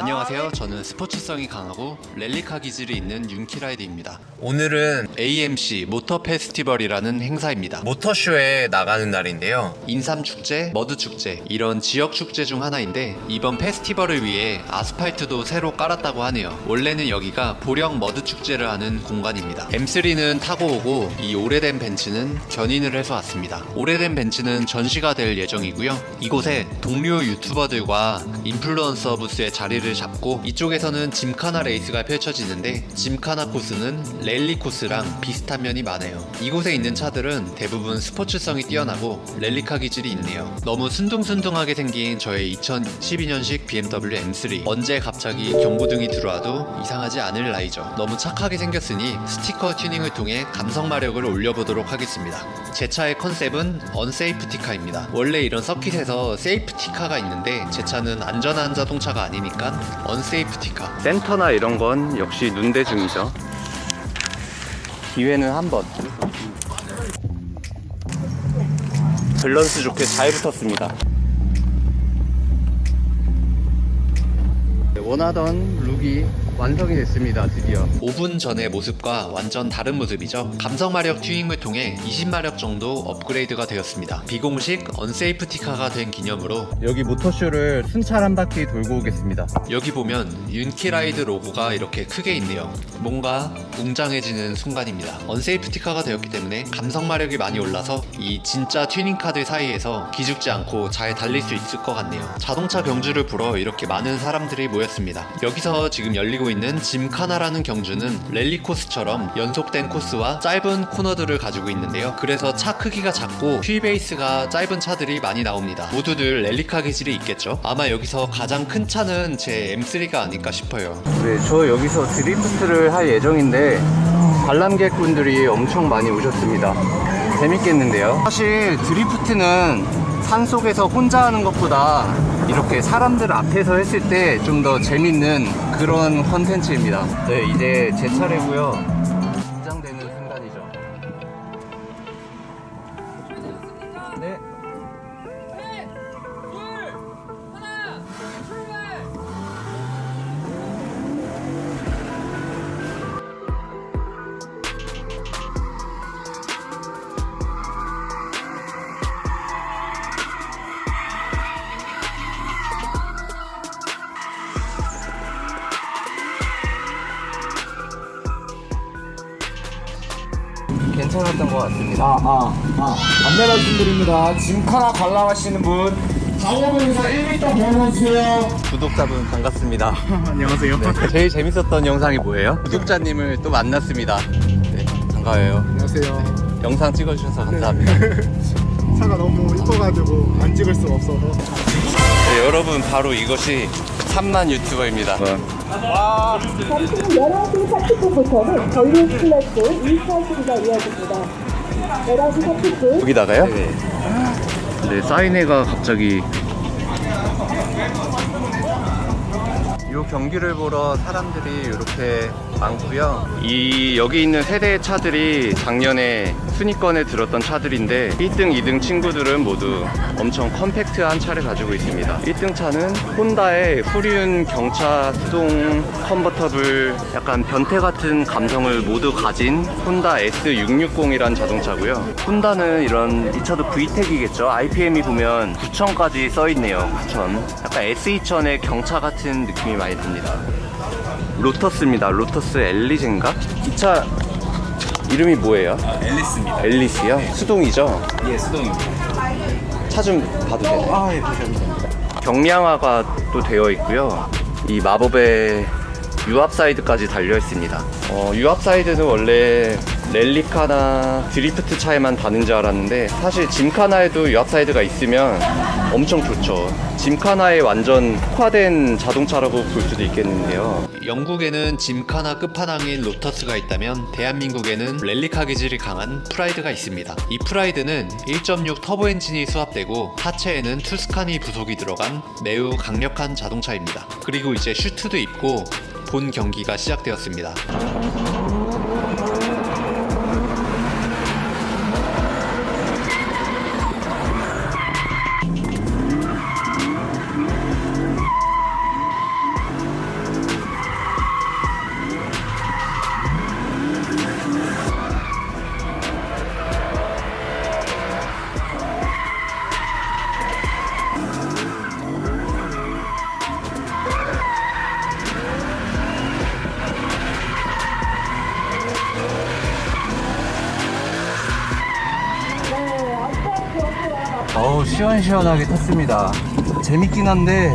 안녕하세요. 저는 스포츠성이 강하고 랠리카 기질이 있는 윤키라이드입니다. 오늘은 AMC 모터 페스티벌이라는 행사입니다. 모터쇼에 나가는 날인데요. 인삼 축제, 머드 축제 이런 지역 축제 중 하나인데 이번 페스티벌을 위해 아스팔트도 새로 깔았다고 하네요. 원래는 여기가 보령 머드 축제를 하는 공간입니다. M3는 타고 오고 이 오래된 벤츠는 견인을 해서 왔습니다. 오래된 벤츠는 전시가 될 예정이고요. 이곳에 동료 유튜버들과 인플루언서 부스의 자리를 잡고 이쪽에서는 짐카나 레이스가 펼쳐지는데 짐카나 코스는 랠리 코스랑 비슷한 면이 많아요. 이곳에 있는 차들은 대부분 스포츠성이 뛰어나고 랠리카 기질이 있네요. 너무 순둥순둥하게 생긴 저의 2012년식 BMW M3. 언제 갑자기 경고등이 들어와도 이상하지 않을 나이죠. 너무 착하게 생겼으니 스티커 튜닝을 통해 감성 마력을 올려보도록 하겠습니다. 제 차의 컨셉은 언세이프티카입니다. 원래 이런 서킷에서 세이프티카가 있는데 제 차는 안전한 자동차가 아니니까 언세이프티카. 센터나 이런 건 역시 눈대중이죠. 기회는 한 번. 밸런스 좋게 잘 붙었습니다. 원하던 룩이 완성이 됐습니다 드디어 5분 전의 모습과 완전 다른 모습이죠 감성마력 튜닝을 통해 20마력 정도 업그레이드가 되었습니다 비공식 언세이프티카가 된 기념으로 여기 모터쇼를 순찰 한 바퀴 돌고 오겠습니다. 여기 보면 윤키라이드 로고가 이렇게 크게 있네요. 뭔가 웅장해지는 순간입니다. 언세이프티카가 되었기 때문에 감성 마력이 많이 올라서 이 진짜 튜닝카들 사이에서 기죽지 않고 잘 달릴 수 있을 것 같네요. 자동차 경주를 보러 이렇게 많은 사람들이 모였습니다. 여기서 지금 열리고 있는 짐카나라는 경주는 랠리 코스처럼 연속된 코스와 짧은 코너들을 가지고 있는데요. 그래서 차 크기가 작고 휠 베이스가 짧은 차들이 많이 나옵니다. 모두들 랠리카 기질이 있겠죠. 아마 여기서 가장 큰 차는 제 M3가 아닐까 싶어요. 네, 저 여기서 드리프트를 할 예정인데 관람객분들이 엄청 많이 오셨습니다. 재밌겠는데요? 사실 드리프트는 산 속에서 혼자 하는 것보다 이렇게 사람들 앞에서 했을 때 좀 더 재밌는 그런 컨텐츠입니다. 네, 이제 제 차례고요. 괜찮았던 것 같습니다. 아, 아, 아. 안내 말씀드립니다. 짐카나 관람하시는 분, 달려보면서 1m 보여주세요. 구독자분 반갑습니다. 안녕하세요. 제일 재밌었던 영상이 뭐예요? 구독자님을 또 만났습니다. 네, 반가워요. 안녕하세요. 영상 찍어주셔서 감사합니다. 차가 너무 이뻐가지고 안 찍을 수가 없어서. 네, 여러분 바로 이것이 3만 유튜버입니다. 잠시 11시 30분부터는 전륜 클래스 2차 시기가 이어집니다. 11시 30분 여기다가요? 네. 네, 사인회가 갑자기 이 경기를 보러 사람들이 이렇게 많고요. 이 여기 있는 세대의 차들이 작년에 순위권에 들었던 차들인데 1등, 2등 친구들은 모두 엄청 컴팩트한 차를 가지고 있습니다. 1등 차는 혼다의 후륜 경차 수동 컨버터블 약간 변태 같은 감성을 모두 가진 혼다 S660이라는 자동차고요. 혼다는 이런 이 차도 VTEC이겠죠. IPM이 보면 9000까지 써 있네요. 9000. 약간 S2000의 경차 같은 느낌이 많이 듭니다. 로터스입니다. 로터스 엘리젠가? 이 차 이름이 뭐예요? 앨리스입니다. 앨리스요? 수동이죠? 예, 수동입니다. 차 좀 봐도 되나요? 아, 예, 경량화가 또 되어 있고요. 이 마법의 유압 사이드까지 달려 있습니다. 어, 유압 사이드는 원래 랠리카나 드리프트 차에만 다는 줄 알았는데 사실 짐카나에도 유압 사이드가 있으면 엄청 좋죠. 짐카나의 완전 특화된 자동차라고 볼 수도 있겠는데요. 영국에는 짐카나 끝판왕인 로터스가 있다면 대한민국에는 랠리카 기질이 강한 프라이드가 있습니다. 이 프라이드는 1.6 터보 엔진이 수합되고 하체에는 투스칸이 부속이 들어간 매우 강력한 자동차입니다. 그리고 이제 슈트도 입고 본 경기가 시작되었습니다. 어우 시원시원하게 탔습니다 재밌긴 한데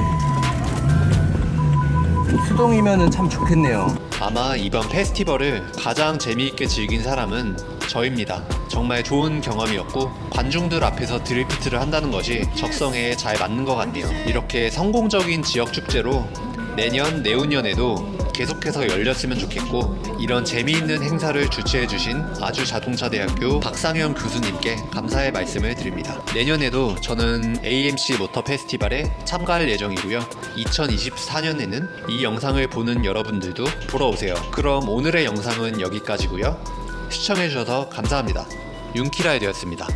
수동이면은 참 좋겠네요 아마 이번 페스티벌을 가장 재미있게 즐긴 사람은 저입니다. 정말 좋은 경험이었고 관중들 앞에서 드리프트를 한다는 것이 적성에 잘 맞는 것 같네요. 이렇게 성공적인 지역 축제로 내년 내후년에도 계속해서 열렸으면 좋겠고 이런 재미있는 행사를 주최해 주신 아주 자동차대학교 박상현 교수님께 감사의 말씀을 드립니다. 내년에도 저는 AMC 모터 페스티벌에 참가할 예정이고요. 2024년에는 이 영상을 보는 여러분들도 보러 오세요. 그럼 오늘의 영상은 여기까지고요. 시청해 주셔서 감사합니다. 윤키라이드였습니다.